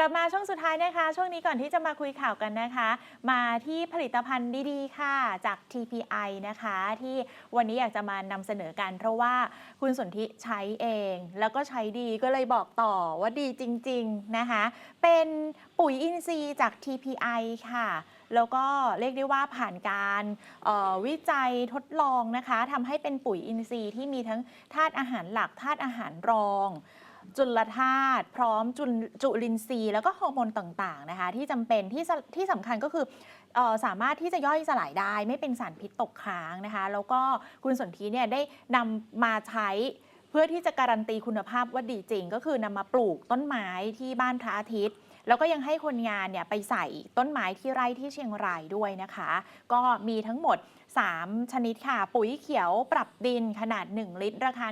กลับมาช่วงสุดท้ายนะคะ ช่วงนี้ก่อนที่จะมาคุยข่าวกันนะคะ มาที่ผลิตภัณฑ์ดีๆ ค่ะจาก TPI นะคะ ที่วันนี้อยากจะมานำเสนอกันเพราะว่าคุณสนธิใช้เอง แล้วก็ใช้ดีก็เลยบอกต่อว่าดีจริง ๆ นะคะ เป็นปุ๋ยอินทรีย์จาก TPI ค่ะแล้วก็เรียกได้ว่าผ่านการออวิจัยทดลองนะคะทำให้เป็นปุ๋ยอินทรีย์ที่มีทั้งธาตุอาหารหลักธาตุอาหารรอง จุลธาตุพร้อมจุลจุลินทรีย์ แล้วก็ฮอร์โมนต่างๆนะคะ ที่จำเป็นที่สที่สำคัญก็คือออสามารถที่จะย่อยสลายได้ ไม่เป็นสารพิษตกค้างนะคะ แล้วก็คุณสนธิเนี่ยได้นำมาใช้เพื่อที่จะการันตีคุณภาพว่าดีจริง ก็คือนำมาปลูกต้นไม้ที่บ้านพระอาทิตย์แล้วก็ยังให้คนงานเนี่ยไปใส่ต้นไม้ที่ไร่ที่เชียงรายด้วยนะคะ ก็มีทั้งหมด 3 ชนิดค่ะ ปุ๋ยเขียวปรับดินขนาด 1 ลิตร ราคา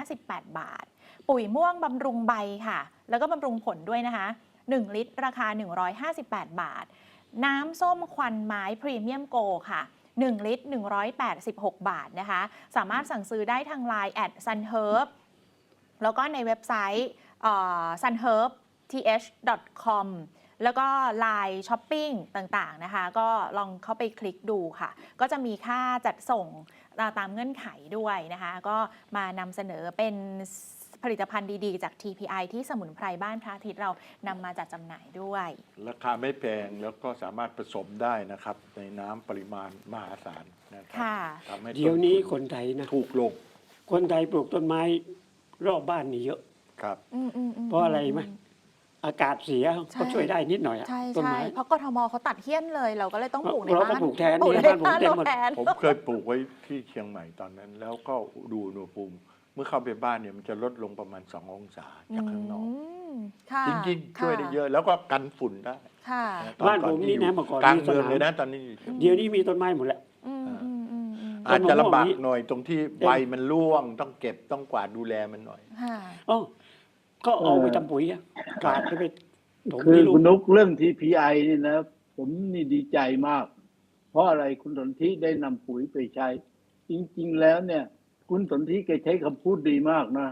158 บาท ปุ๋ยม่วงบำรุงใบค่ะ แล้วก็บำรุงผลด้วยนะคะ 1 ลิตร ราคา 158 บาท น้ำส้มควันไม้พรีเมียมโกค่ะ 1 ลิตร 186 บาทนะคะ สามารถสั่งซื้อได้ทาง Line แอด sunherb แล้วก็ในเว็บไซต์ sunherbth.com แล้วก็ Line Shopping ต่างๆนะคะ ก็ลองเข้าไปคลิกดูค่ะ ก็จะมีค่าจัดส่งตามเงื่อนไขด้วยนะคะ ก็มานำเสนอเป็น ผลิตภัณฑ์ดีๆ จาก TPI ที่สมุนไพรบ้านพระอาทิตย์เรานำมาจัดจำหน่ายด้วย ราคาไม่แพงแล้วก็สามารถผสมได้นะครับ ในน้ำปริมาณมหาศาลนะครัค่ะ ทำให้เดี๋ยวนี้ต้คนไทยนะ ถูกลงคนไทยปลูกต้นไม้รอบบ้านนี่เยอะ ครับ อืมอืมอืมเพราะอะไรไหม อากาศเสียใช่ก็ช่วยได้นิดหน่อยอะใช่ต้นใช่ไม้ เพราะกทมเขาตัดเฮี้ยนเลยเราก็เลยต้องปลูกในเราก็บ้านปลูกแทนปลูกนี่ในบ้านผมบ้านเต็มเราหมด แทน ผมเคยปลูกไว้ที่เชียงใหม่ตอนนั้น แล้วก็ดูอุณหภูมิ เมื่อเข้าไปบ้านเนี่ยมันจะลดลงประมาณ 2 องศาจากข้างนอกมค่ะจริงๆช่วยได้เยอะแล้วก็กันฝุ่นได้ค่ะะตอบ้านก่อผมที่นี่นะยู่เมื่อก่อนกลางมีสเมืองนามเลยนะตอนนี้เดี๋ยวนี้มีต้นไม้หมดแล้วอืมอืมอืมอืมอาจจะลำบากต้นมะม่วงนี้หน่อยตรงที่ใบมันร่วงต้องเก็บต้องกวาดดูแลมันหน่อยค่ะอ๋อก็เอาเออไปทำปุ๋ยอะกาดไปถมคือที่ลูคุกณนุกเรื่อง TPI นี่นะ ผมนี่ดีใจมาก เพราะอะไรคุณสนธิได้นำปุ๋ยไปใช้ จริง ๆ แล้วเนี่ย คุณสนธิแกใช้คำพูดดีมากนะ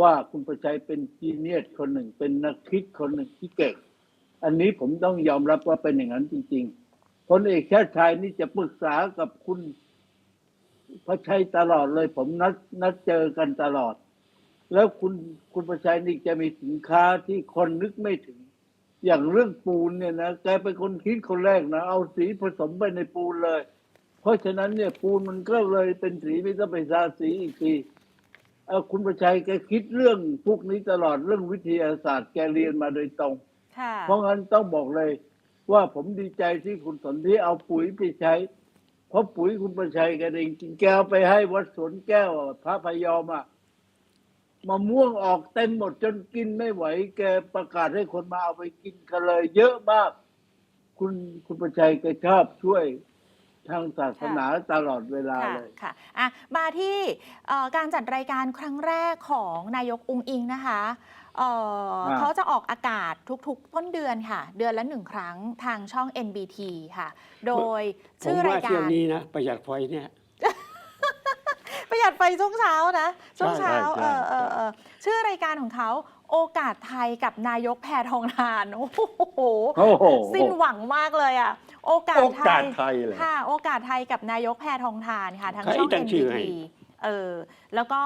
ว่าคุณประชัยเป็นจีเนียสคนหนึ่ง เป็นนักคิดคนหนึ่งที่เก่ง อันนี้ผมต้องยอมรับว่าเป็นอย่างนั้นจริงๆพลเอกชาติชายนี่จะปรึกษากับคุณประชัยตลอดเลย ผมนัดนัดเจอกันตลอด แล้วคุณคุณประชัยนี่จะมีสินค้าที่คนนึกไม่ถึง อย่างเรื่องปูนเนี่ยนะแกเป็นคนคิดคนแรกนะเอาสีผสมไปในปูนเลย เพราะฉะนั้นเนี่ยปูนมันก็เลยเป็นสีไม่ต้องไปทาสีอีกทีเออคุณประชัยแกคิดเรื่องพวกนี้ตลอดเรื่องวิทยาศาสตร์แกเรียนมาโดยตรงค่ะเพราะงั้นต้องบอกเลยว่าผมดีใจที่คุณสนที่เอาปุ๋ยไปใช้ เพราะปุ๋ยคุณประชัยแกเองจริงแกเอาไปให้วัดสวนแก้วอะพระพยอมอะมะม่วงออกเต็มหมดจนกินไม่ไหว แกประกาศให้คนมาเอาไปกินกันเลย เยอะมาก คุณคุณประชัยแกชอบช่วย ทางศาสนาตลอดเวลาค่ะเลย ค่ะอะมาที่เอ่อการจัดรายการครั้งแรกของนายกอุงอิงนะคะเอ่ออ่าเขาจะออกอากาศทุกๆ ต้นเดือนค่ะ เดือนละหนึ่งครั้งทางช่อง NBT ค่ะ โดยผมชื่อราว่ายกาเที่ยวร นี้นะ ประหยัดไฟเนี่ย ประหยัดไฟช่วงเช้านะช่วงเช้าใช่เอใช่อเออเออชื่อรายการของเขาโอกาสไทยกับนายกแพทองทาน โอ้โห โอ้โห สิ้นหวังมากเลยอะ โอกาสโอไทกาสย ไทยเลยค่ะ โอกาสไทยกับนายกแพทองทานค่ะทางใครช่อง ตั้งชื่อ NBT ให้เออแล้วก็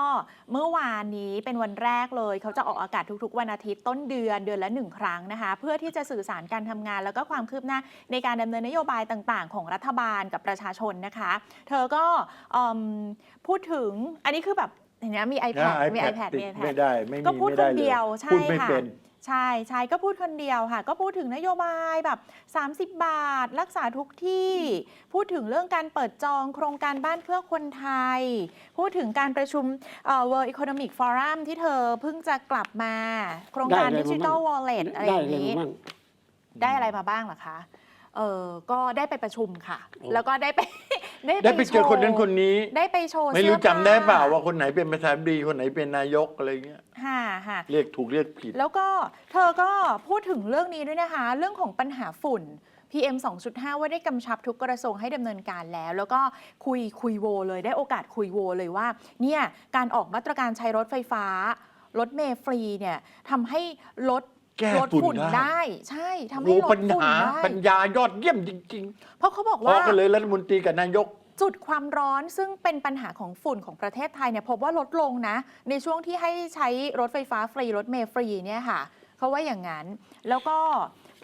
เมื่อวานนี้เป็นวันแรกเลย เขาจะออกอากาศทุกๆ วันอาทิตย์ต้นเดือนเดือนละหนึ่งครั้งนะคะ เพื่อที่จะสื่อสารการทำงาน แล้วก็ความคืบหน้าในการดำเนินนโยบายต่างๆ ของรัฐบาลกับประชาชนนะคะ เธอก็อืมพูดถึงอันนี้คือแบบเห็นไหมมี iPad นะมี iPad iPad ติดมีไม่ iPad ได้ไม่มีก็พูดไม่คได้นลเดียวพูดใช่ไม่ค่ะ เป็น ใช่ใช่ก็พูดคนเดียวค่ะ ก็พูดถึงนโยบายแบบ 30 บาท รักษาทุกที่ พูดถึงเรื่องการเปิดจองโครงการบ้านเพื่อคนไทย พูดถึงการประชุมเอ่อ World Economic Forum ที่เธอเพิ่งจะกลับมา โครงการได้อะไรมา Digital บ้าง Wallet อะไรอได้ย่างเลยนี้ มั่ง ได้อะไรมาบ้างล่ะคะ เออก็ได้ไปประชุมค่ะ โอ้ แล้วก็ได้ไป ได้ไปเจอคนนั้นคนนี้ ได้ไปโชว์ไม่รู้เสื้อผ้จำได้เปล่าว่าคนไหนเป็นประธานาธิบดีคนไหนเป็นนายกอะไรเงี้ยค่ะค่ะ เรียกถูกเรียกผิด แล้วก็เธอก็พูดถึงเรื่องนี้ด้วยนะคะ เรื่องของปัญหาฝุ่น PM 2.5 ว่าได้กำชับทุกกระทรวงให้ดำเนินการแล้ว แล้วก็คุยคุยโวเลยได้โอกาสคุยโวเลยว่า เนี่ย การออกมาตรการใช้รถไฟฟ้า รถเมล์ฟรีเนี่ยทำให้ลด แก้ลดฝุ่นฝุ่นได้ ได้ ใช่ทำให้โอ้ลดปัญฝุ่นหาได้ ปัญญายอดเยี่ยมจริงเพราะเขาบอกๆพอว่า กันเลยรัฐมนตรีกับนายก จุดความร้อนซึ่งเป็นปัญหาของฝุ่นของประเทศไทยเนี่ยพบว่าลดลงนะ ในช่วงที่ให้ใช้รถไฟฟ้าฟรี รถเมล์ฟรีเนี่ยค่ะเขาว่าอย่างนั้น แล้วก็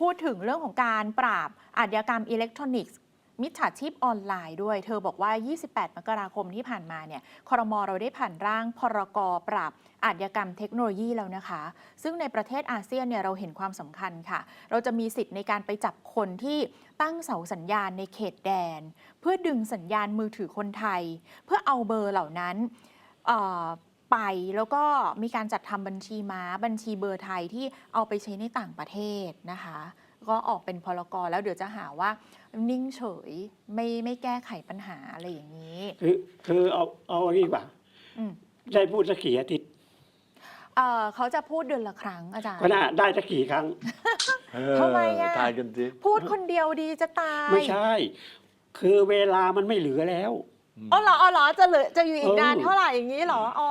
พูดถึงเรื่องของการปราบอาชญากรรมอิเล็กทรอนิกส์ มิจฉาชีพออนไลน์ด้วย เธอบอกว่า 28 มกราคมที่ผ่านมาเนี่ยคอรมอเราได้ผ่านร่างพรกปราบอาชญากรรมเทคโนโลยีแล้วนะคะ ซึ่งในประเทศอาเซียนเนี่ยเราเห็นความสำคัญค่ะ เราจะมีสิทธิ์ในการไปจับคนที่ตั้งเสาสัญญาณในเขตแดน เพื่อดึงสัญญาณมือถือคนไทย เพื่อเอาเบอร์เหล่านั้นไปแล้วก็มีการจัดทำบัญชีม้า บัญชีเบอร์ไทยที่เอาไปใช้ในต่างประเทศนะคะ ก็ออกเป็นพลกรแล้วเดี๋ยวจะหาว่า นิ่งเฉยไม่ไม่แก้ไขปัญหาอะไรอย่างนี้ คือคือเอาเอาอย่างนี้ดีกว่าอืมได้พูดสักกี่อาทิตย์เอ่อเขาจะพูดเดือนละครั้งอาจารย์ ก็น่าได้สักกี่ครั้ง เออทำไมอะ ทายกันสิพูดคนเดียวดีจะตายไม่ใช่ คือเวลามันไม่เหลือแล้ว อ๋อเหรออ๋อเหรอจะเหลือจะอยู่อีกเออนานเท่าไหร่อย่างนี้เหรออ๋อ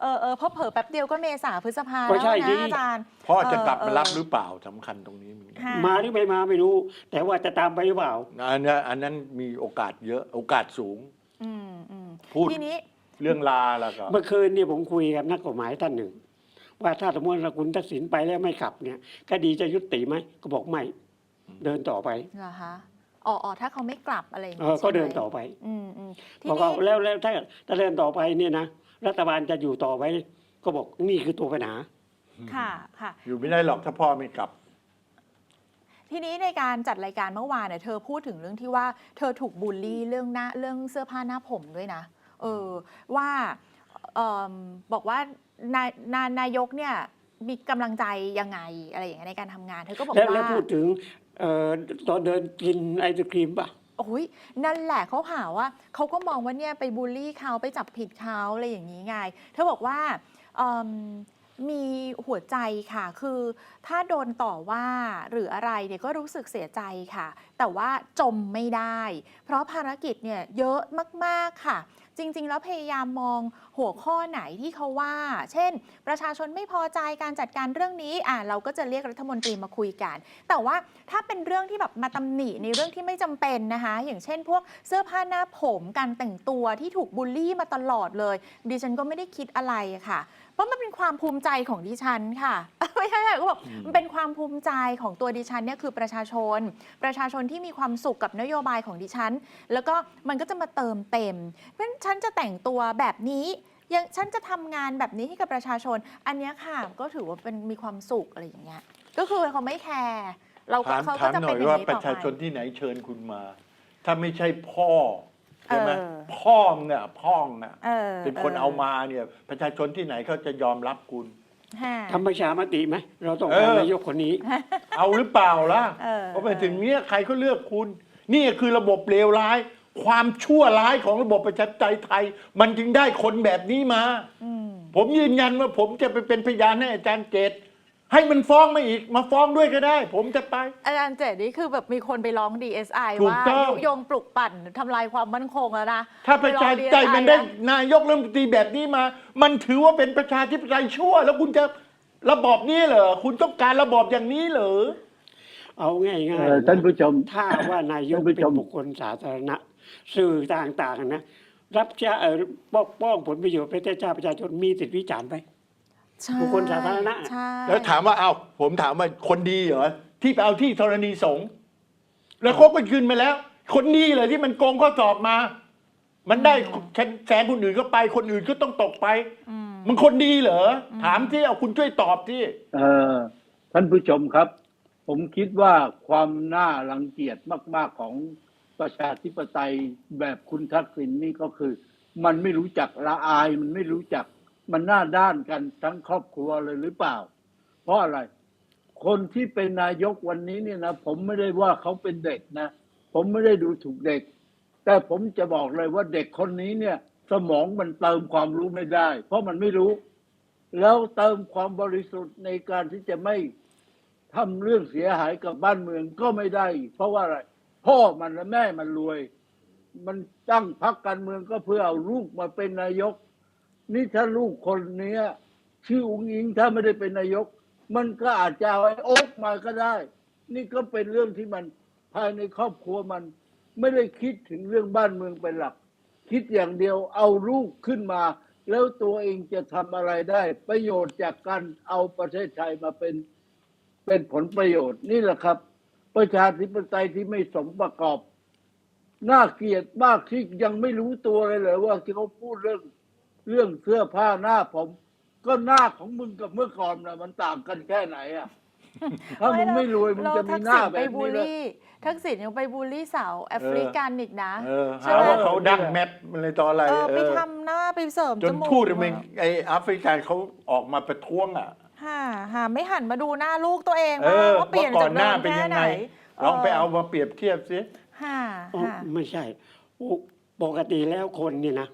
เออเออเพราะเผลอแป๊บเดียวก็เมษาพฤษภาก็แล้วใช่ดิ นะอาจารย์พ่อจะกลับเออมารับเออหรือเปล่าสำคัญตรงนี้เหมือนกัน ค่ะมาหรือไม่มาไม่รู้ แต่ว่าจะตามไปหรือเปล่า อันนั้นอันนั้นมีโอกาสเยอะโอกาสสูง อืมอืมพูด ทีนี้ เรื่องลาแล้วก็ เมื่อคืนเนี่ยผมคุยกับนักกฎหมายท่านหนึ่ง ว่าถ้าสมมติว่าคุณทักษิณไปแล้วไม่กลับเนี่ยคดีจะยุติไหมก็บอกไม่เดินต่อไปเหรอคะอ๋ออ๋อถ้าเขาไม่กลับอะไรอย่างเอนี้อก็ใช่ไหมเดินต่อไปอืมอืมทีบอกนี้ว่าแล้วแล้วถ้าถ้าเดินต่อไปเนี่ยนะ รัฐบาลจะอยู่ต่อไปก็บอกนี่คือตัวปัญหา ค่ะค่ะ อยู่ไม่ได้หรอกถ้าพ่อไม่กลับ ทีนี้ในการจัดรายการเมื่อวานเนี่ยเธอพูดถึงเรื่องที่ว่า เธอถูกบูลลี่เรื่องหน้าเรื่องเสื้อผ้าหน้าผมด้วยนะ เออว่าเอมบอกว่านายนายนายกเนี่ยมีกำลังใจยังไงอะไรอย่างเงี้ยในการทำงาน เธอก็บอกแล้วว่า แล้วพูดถึงเอ่อตอนเดินกินไอศครีมป่ะ โอ้ยนั่นแหละเขาหาว่าเขาก็มองว่าเนี่ยไปบูลลี่เขาไปจับผิดเขาอะไรอย่างนี้ไง เธอบอกว่าเอิ่ม มีหัวใจค่ะ คือถ้าโดนต่อว่าหรืออะไรเนี่ยก็รู้สึกเสียใจค่ะ แต่ว่าจมไม่ได้ เพราะภารกิจเนี่ยเยอะมาก ๆ ค่ะ จริง ๆ แล้วพยายามมองหัวข้อไหนที่เขาว่า เช่น ประชาชนไม่พอใจการจัดการเรื่องนี้อะเราก็จะเรียกรัฐมนตรีมาคุยกัน แต่ว่าถ้าเป็นเรื่องที่แบบมาตำหนิในเรื่องที่ไม่จำเป็นนะคะ อย่างเช่น พวกเสื้อผ้าหน้าผมการแต่งตัวที่ถูกบูลลี่มาตลอดเลย ดิฉันก็ไม่ได้คิดอะไรค่ะ เพราะมันเป็นความภูมิใจของดิฉันค่ะ ไม่ใช่ค่ะก็บอกมันเป็นความภูมิใจของตัวดิฉันเนี่ยคือประชาชน ประชาชนที่มีความสุขกับนโยบายของดิฉัน แล้วก็มันก็จะมาเติมเต็ม เพราะฉะนั้นฉันจะแต่งตัวแบบนี้ยังฉันจะทำงานแบบนี้ให้กับประชาชน อันเนี้ยค่ะก็ถือว่าเป็นมีความสุขอะไรอย่างเงี้ยก็คือเขาไม่แคร์เราก็ถามเขาถาก็มจะหน่เป็อนยอย่างว่านี้ปต่ระอชาชไปนที่ไหนเชิญคุณมา ถ้าไม่ใช่พ่อ ใช่ไหมเออพ่อมึงอะพ่องอะเออเป็นคนเอามาเนี่ย ประชาชนที่ไหนเขาจะยอมรับคุณ ฮะ ทำประชามติไหมเราต้องเออการนายกคนนี้ เอาหรือเปล่าล่ะเออเพราะไปถึงเนี้ยใครก็เลือกคุณ นี่คือระบบเลวร้าย ความชั่วร้ายของระบบประชาธิปไตยไทย มันจึงได้คนแบบนี้มา อืม ผมยืนยันว่าผมจะไปเป็นพยานให้อาจารย์เจต ให้มันฟ้องมาอีกมาฟ้องด้วยก็ได้ ผมจะไป อาจารย์เจดนี่คือแบบมีคนไปร้อง DSI ถูกว่าต้อง ยุยงปลุกปั่นทำลายความมั่นคงแล้วนะถ้าประชาธิปไตยไปร้องมันได้ DSI นายกรัฐมนตรีแบบนี้มา มันถือว่าเป็นประชาธิปไตยชั่ว แล้วคุณจะระบอบนี้เหรอคุณต้องการระบอบอย่างนี้เหรอ เอาง่ายเอ่ง่ายอท่านผู้ชม ถ้าว่านายกท่านผู้เป็ชนมบุคคลสาธารณะ สื่อต่างๆนะ รับจ้าเอ่อปกป้องผลประโยชน์ประเทศชาติประชาชนมีสิทธิวิจารณ์ไหม ใช่บุคคลสาธารณะ ใช่แล้วถามว่าเอาผมถามว่าคนดีเหรอที่ไปเอาที่ธรณีสงฆ์แล้วเขาก็คืนมาแล้ว คนดีเลยที่มันโกงข้อสอบมา มันได้แสนคนอื่นก็ไปคนอื่นก็ต้องตกไป อืม มันคนดีเหรอถามที่เอาคุณช่วยตอบที่ เอ่อท่านผู้ชมครับ ผมคิดว่าความน่ารังเกียจมาก ๆ ของประชาธิปไตยแบบคุณทักษิณนี่ก็คือ มันไม่รู้จักละอาย มันไม่รู้จัก มันหน้าด้านกันทั้งครอบครัวเลยหรือเปล่า เพราะอะไร คนที่เป็นนายกวันนี้เนี่ยนะผมไม่ได้ว่าเขาเป็นเด็กนะ ผมไม่ได้ดูถูกเด็ก แต่ผมจะบอกเลยว่าเด็กคนนี้เนี่ย สมองมันเติมความรู้ไม่ได้ เพราะมันไม่รู้ แล้วเติมความบริสุทธิ์ในการที่จะไม่ทำเรื่องเสียหายกับบ้านเมืองก็ไม่ได้ เพราะว่าอะไร พ่อมันและแม่มันรวย มันตั้งพักการเมืองก็เพื่อเอาลูกมาเป็นนายก นี่ถ้าลูกคนเนี้ย ชื่ออุ้งอิงถ้าไม่ได้เป็นนายก มันก็อาจจะเอาไอ้โอ๊กมาก็ได้ นี่ก็เป็นเรื่องที่มันภายในครอบครัวมัน ไม่ได้คิดถึงเรื่องบ้านเมืองเป็นหลัก คิดอย่างเดียวเอาลูกขึ้นมา แล้วตัวเองจะทำอะไรได้ ประโยชน์จากการเอาประเทศไทยมาเป็นเป็นผลประโยชน์นี่แหละครับ ประชาธิปไตยที่ไม่สมประกอบน่าเกลียดมากที่ยังไม่รู้ตัวเลยเหรอว่าที่เขาพูดเรื่อง เรื่องเสื้อผ้าหน้าผม ก็หน้าของมึงกับเมื่อก่อนนะมันต่างกันแค่ไหนอะถ้ามึงไม่รวยมึงจะมีหน้าแบไปบบูนี้ลเลยลี่ทักษิณยังไปบูลลี่สาวแอฟริกันอีกนะเออใช่หาไหมว่าเขาดั้งแมทอะไรต่ออะไรเออเอไปอทำหน้าไปเสริมจจนมูกทูตอเมริกไอแอฟริกันเขาออกมาประท้วงอะค่ะค่ะไม่หันมาดูหน้าลูกตัวเองเอว่าอว่าเปลี่ยนว่าก่จาอกนหเดิน้ามเป็นแค่ยังไหนไงลองไปเอามาเปรียบเทียบสิค่ะอ๋อค่ะไม่ใช่โอ้ปกติแล้วคนนี่นะ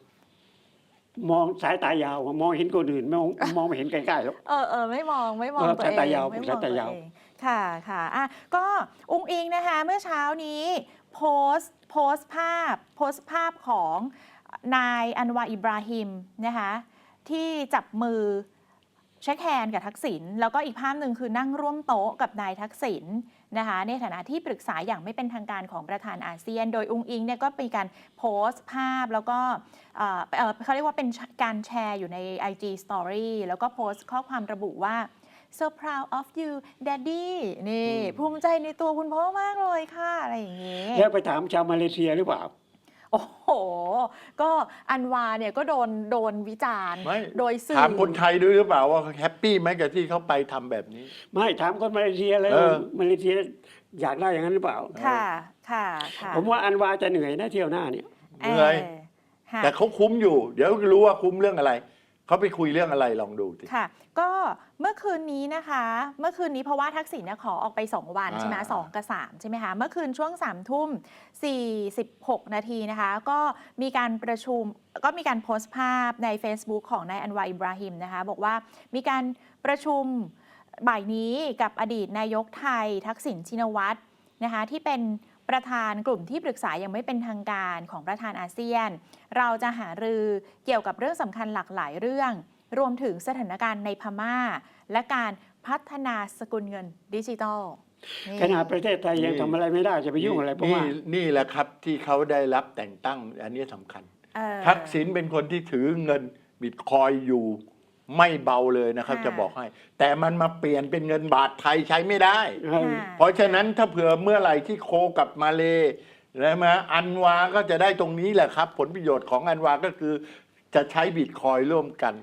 มองสายตายาวอะมองเห็นคนอื่นมองมองไม่เห็นใกล้ๆหรอก เออเออไม่มองไม่มองเออตัวเองสายตายาวไม่มสาองยตัตาวยาว เองค่ะค่ะอะก็อุ้งอิงนะคะเมื่อเช้านี้โพสต์โพสต์ภาพโพสต์ภาพของนายอันวาอิบราฮิมนะคะที่จับมือเช็คแฮนด์กับทักษิณแล้วก็อีกภาพหนึ่งคือนั่งร่วมโต๊ะกับนายทักษิณ นะคะในฐานะที่ปรึกษาอย่างไม่เป็นทางการของประธานอาเซียน โดยอุ้งอิงเนี่ยก็มีการโพสต์ภาพแล้วก็เอ่อเอ่อเขาเรียกว่าเป็นการแชร์อยู่ใน IG Story แล้วก็โพสต์ข้อความระบุว่า so proud of you daddy นี่ ภูมิใจในตัวคุณพ่อมากเลยค่ะ อะไรอย่างนี้ แล้วไปถามชาวมาเลเซียหรือเปล่า โอ้โห ก็อันวาเนี่ยก็โดนโดนวิจารณ์ ไม่ โดยสื่อ ถามคนไทยด้วยหรือเปล่าว่าแฮปปี้ไหมกับที่เขาไปทำแบบนี้ ไม่ถามคนมาเลเซียเลยเออ มาเลเซียอยากได้อย่างนั้นหรือเปล่า ค่ะ ค่ะ ค่ะผมว่าอันวาจะเหนื่อยนะเที่ยวหน้าเนี่ย เหนื่อยค่ะแต่เขาคุ้มอยู่ เดี๋ยวรู้ว่าคุ้มเรื่องอะไร เขาไปคุยเรื่องอะไรลองดูสิ ค่ะ ก็เมื่อคืนนี้นะคะ เมื่อคืนนี้เพราะว่าทักษิณเนี่ยขอออกไป 2 วันอ่า ใช่ไหมสองกับสามใช่ไหมคะ เมื่อคืนช่วง3ามทุ่ม 46 นาทีนะคะ ก็มีการประชุม ก็มีการโพสต์ภาพใน Facebook ของนายอันวาอิบราฮิมนะคะ บอกว่ามีการประชุมบ่ายนี้กับอดีตนายกไทยทักษิณชินวัตรนะคะที่เป็น ประธานกลุ่มที่ปรึกษายังไม่เป็นทางการของประธานอาเซียน เราจะหารือเกี่ยวกับเรื่องสำคัญหลากหลายเรื่อง รวมถึงสถานการณ์ในพม่า และการพัฒนาสกุลเงินดิจิทัลนี่ขนาดประเทศไทยยังนี่ทำอะไรไม่ได้จะไปยุ่งอะไรเพราะว่านี่นี่แหละครับที่เขาได้รับแต่งตั้งอันนี้สำคัญเอ่อทักษิณเป็นคนที่ถือเงินบิตคอยน์อยู่ ไม่เบาเลยนะครับ ค่ะจะบอกให้ แต่มันมาเปลี่ยนเป็นเงินบาทไทยใช้ไม่ได้เออค่ะ เพราะฉะนั้นถ้าเผื่อเมื่อไหร่ที่โคกับมาเลแล้วมาอันวาก็จะได้ตรงนี้แหละครับ ผลประโยชน์ของอันวาก็คือจะใช้บิตคอยน์ร่วมกัน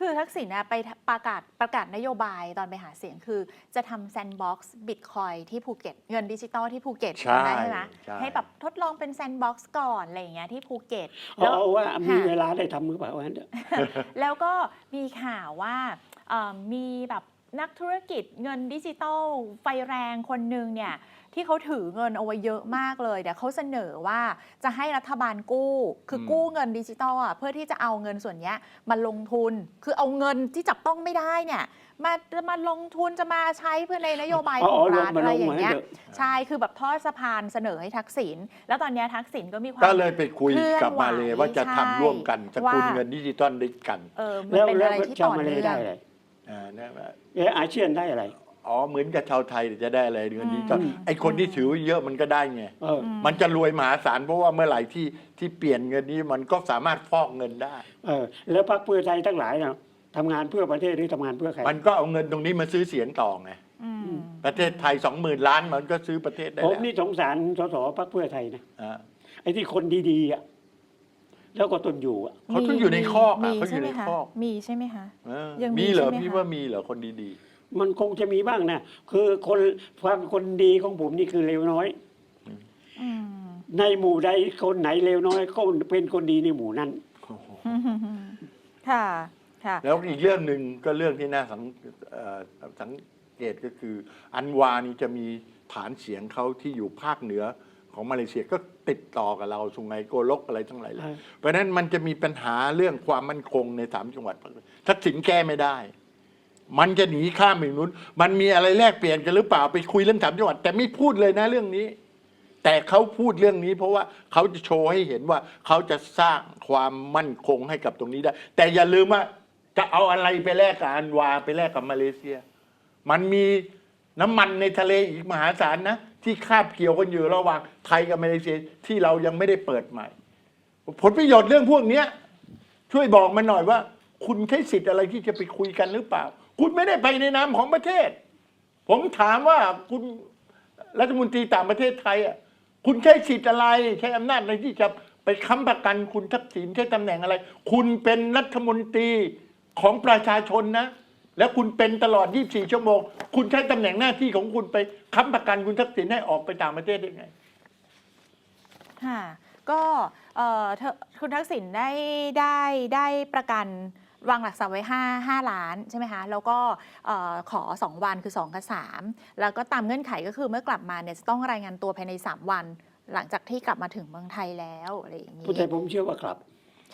คือทักษิณนะไปประกาศประกาศนโยบายตอนไปหาเสียงคือ จะทำแซนด์บ็อกซ์บิตคอยที่ภูเก็ต เงินดิจิตอลที่ภูเก็ตใช่ได้ไหมใช่ให้แบบทดลองเป็นแซนด์บ็อกซ์ก่อนอะไรอย่างเงี้ยที่ภูเก็ตเอาเอาว่ามีค่ะเวลาได้ทำหรือเปล่าว่างั้นเถอะแล้วก็มีข่าวว่าเอ่อมีแบบ นักธุรกิจเงินดิจิตอลไฟแรงคนหนึ่งเนี่ยที่เขาถือเงินเอาไว้เยอะมากเลยเดี๋ยวเขาเสนอว่าจะให้รัฐบาลกู้ คืออมกู้เงินดิจิตอลอะเพื่อที่จะเอาเงินส่วนเนี้ยมาลงทุน คือเอาเงินที่จับต้องไม่ได้เนี่ยมาจะมาลงทุนจะมาใช้เพื่อในนโยบายอ๋ขอองลงรัฐมาอะลไรงอย่างเงี้ยมาให้เถอะใช่คือแบบทอดสะพานเสนอให้ทักษิณแล้วตอนเนี้ยทักษิณก็มีความก็เลยไปคุยกับมาเลเคลื่อนไหวว่าจะทำร่วมกันสกุลว่าเงินดิจิตอลด้วยกันเออมันแล้วเป็นแล้อะวไรที่ชาวต่อมาเลเนื่อได้งอะไร อ่านะเอออาเซียนได้อะไร อ๋อเหมือนกับชาวไทยจะได้อะไรเงินดิจิตอลอืมไอ้คนที่ถือเยอะมันก็ได้ไงเออ มันจะรวยมหาศาลเพราะว่าเมื่อไหร่ที่ที่เปลี่ยนเงินนี้มันก็สามารถฟอกเงินได้ เออ แล้วพรรคเพื่อไทยทั้งหลายนะทำงานเพื่อประเทศหรือทำงานเพื่อใครมันก็เอาเงินตรงนี้มาซื้อเสียงต่อไงอืมประเทศไทยสองหมื่นล้านมันก็ซื้อประเทศได้ผมแล้วนี่สงสารสสพรรคเพื่อไทยนะอ่าไอ้ที่คนดีๆอะ แล้วก็ตนอยู่อะเขาต้องอยู่ในคอกอะมีเขาอยู่ในใช่ไหมคะคอกมีใช่ไหมคะ เออยังมีมีเหรอใช่ไหมพี่คะ ว่ามีเหรอคนดีมันคงจะมีบ้างนะคือคนความคนดีของผมนี่คือเลวน้อย อืมในหมู่ใดคนไหนเลวน้อยก็เป็นคนดีในหมู่นั้นๆค่ะค่ะ แล้วอีกเรื่องหนึ่งก็เรื่องที่น่าสังเอ่อสังเกตก็คือ อันวานี่จะมีฐานเสียงเขาที่อยู่ภาคเหนือ ของมาเลเซียก็ติดต่อกับเราสุงไงโกลกอะไรทั้งหลายแหละใช่เพราะฉะนั้นมันจะมีปัญหาเรื่องความมั่นคงในสามจังหวัดทักษิณแก้ไม่ได้ มันจะหนีข้ามไปนู้น มันมีอะไรแลกเปลี่ยนกันหรือเปล่าไปคุยเรื่องสามจังหวัด แต่ไม่พูดเลยนะเรื่องนี้ แต่เขาพูดเรื่องนี้ เพราะว่าเขาจะโชว์ให้เห็นว่าเขาจะสร้างความมั่นคงให้กับตรงนี้ได้ แต่อย่าลืมว่าจะเอาอะไรไปแลกกับอันวาไปแลกกับมาเลเซีย มันมีน้ำมันในทะเลอีกมหาศาลนะ ที่คาบเกี่ยวกันอยู่ระหว่างไทยกับมาเลเซียที่เรายังไม่ได้เปิดใหม่ ผลประโยชน์เรื่องพวกเนี้ยช่วยบอกมาหน่อยว่า คุณใช้สิทธิ์อะไรที่จะไปคุยกันหรือเปล่า คุณไม่ได้ไปในนามของประเทศ ผมถามว่าคุณรัฐมนตรีต่างประเทศไทยอะคุณใช้สิทธิ์อะไรใช้อำนาจอะไรที่จะไปค้ำประกันคุณทักษิณใช้ตำแหน่งอะไร คุณเป็นรัฐมนตรีของประชาชนนะ แล้วคุณเป็นตลอด 24 ชั่วโมง คุณใช้ตำแหน่งหน้าที่ของคุณไปค้ำประกันคุณทักษิณให้ออกไปต่างประเทศได้ไง ค่ะก็เอ่อเธอคุณทักษิณได้ได้ได้ประกันวางหลักทรัพย์ไว้5 5ล้านใช่ไหมคะแล้วก็เอ่อขอ 2 วันคือ 2 กับ 3 แล้วก็ตามเงื่อนไขก็คือเมื่อกลับมาเนี่ยจะต้องรายงานตัวภายใน 3 วัน หลังจากที่กลับมาถึงเมืองไทยแล้วอะไรอย่างนี้ ผู้ใจผมเชื่อว่าครับ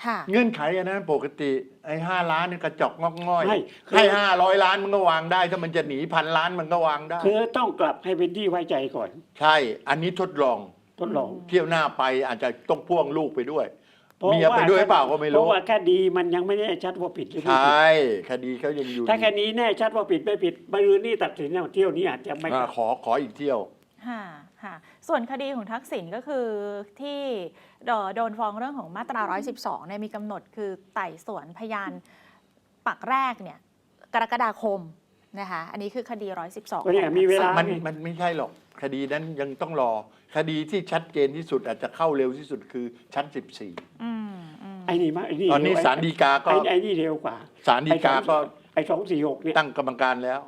ค่ะ เงื่อนไขอันนั้นปกติไอ้ห้าล้านนี่กระจอกงอกง่อย ไม่คือ ให้ห้าร้อยล้านมันก็วางได้ ถ้ามันจะหนีพันล้านมันก็วางได้ คือต้องกลับให้เป็นที่ไว้ใจก่อนใช่ อันนี้ทดลองทดลองเที่ยวหน้าไปอาจจะต้องพ่วงลูกไปด้วยพราะเมียไปด้วยเปล่าก็ไม่เพรู้ราะว่าคดีมันยังไม่แน่ชัดว่าผิดหรือใชไม่ผิด่คดีเขายังอยู่ถ้าคดีแน่ชัดว่าผิดไม่ผิดมะรืนนี่ตัดสินแล้วเที่ยวนี้อาจจะไม่อ่าขอขออีกเที่ยว ค่ะค่ะ ส่วนคดีของทักษิณก็คือที่เอ่อโดนฟ้องเรื่องของมาตรา 112เนี่ยมีกำหนดคือไต่สวนพยานปักแรกเนี่ยกรกฎาคมนะคะอันนี้คือคดี 112ก็เนี่ยมีเวลามันมันไม่ใช่หรอกคดีนั้นยังต้องรอ คดีที่ชัดเจนที่สุดอาจจะเข้าเร็วที่สุดคือชั้นอืมอืมไอ้นี่มาไอ้นี่14ตอนนี้เร็วศาลฎีกาก็ไอ้ไอ้นี่เร็วกว่าศาลฎีกาก็ไอ้สองสี่หกเนี่ยตั้งกรรมการแล้ว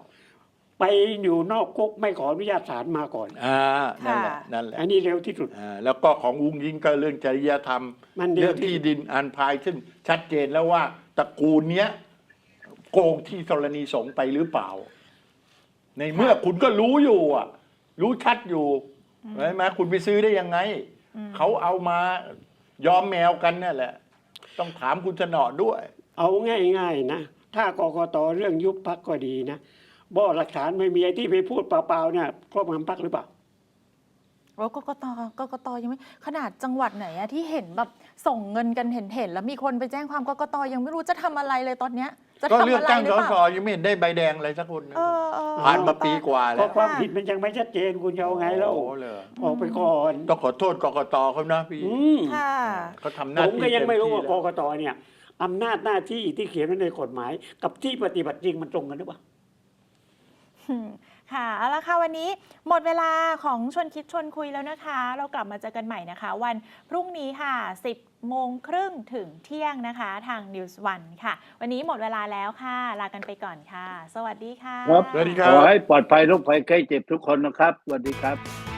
ไปอยู่นอกคุกไม่ขออนุญาตศาลมาก่อน อ่านั่นแหละค่ะ นั่นแหละอันนี้เร็วที่สุด อ่าแล้วก็ของอุ้งยิงก็เรื่องจริยธรรม มันเร็เรื่วองที่ที่สุดดินอันพายซึ่งชัดเจนแล้วว่าตระกูลเนี้ยโกงที่ธรณีสงฆ์ไปหรือเปล่า ในเมื่อคุณก็รู้อยู่อะ รู้ชัดอยู่ใช่ไหมคุณไปซื้อได้ยังไงอืมเขาเอามายอมแมวกันนั่นแหละ ต้องถามคุณสนอด้วย เอาง่ายๆนะ ถ้ากกตเรื่องยุบพักก็ดีนะ บ่หลักฐานไม่มีไอ้ที่ไปพูดเปล่าๆเนี่ยครอบงำพักหรือเปล่าโอ้กกตกกตยังไม่ขนาดจังหวัดไหนอะที่เห็นแบบส่งเงินกันเห็นเห็นๆแล้วมีคนไปแจ้งความกกตยังไม่รู้จะทำอะไรเลยตอนเนี้ย จะก็ทำเลือกอะไรตั้งหสรือเปสล่ายังไม่เห็นได้ใบแดงอะไรสักคนนะเออเออผ่านมาปีกว่าเพแล้วราะความผิดมันยังไม่ชัดเจนคุณจะเอาไงแล้วโอ้เลยออกไปก่อนต้องขอโทษกกตเขานะพี่อืมค่ะ เขาทำหผน้ามที่ก็ยังไม่รู้เต็ว่าที่กแล้วกตเนี่ยอำนาจหน้าที่ที่เขียนไว้ในกฎหมาย กับที่ปฏิบัติจริงมันตรงกันหรือเปล่าอืม ค่ะเอาละค่ะวันนี้หมดเวลาของชวนคิดชวนคุยแล้วนะคะ เรากลับมาเจอกันใหม่นะคะ วันพรุ่งนี้ค่ะ 10โมงครึ่งถึงเที่ยงนะคะ ทาง News 1ค่ะ วันนี้หมดเวลาแล้วค่ะ ลากันไปก่อนค่ะ สวัสดีค่ะ ครับ สวัสดีคขรับ อให้ปลอดภัยโรคภัยไข้เจ็บทุกคนนะครับ สวัสดีครับ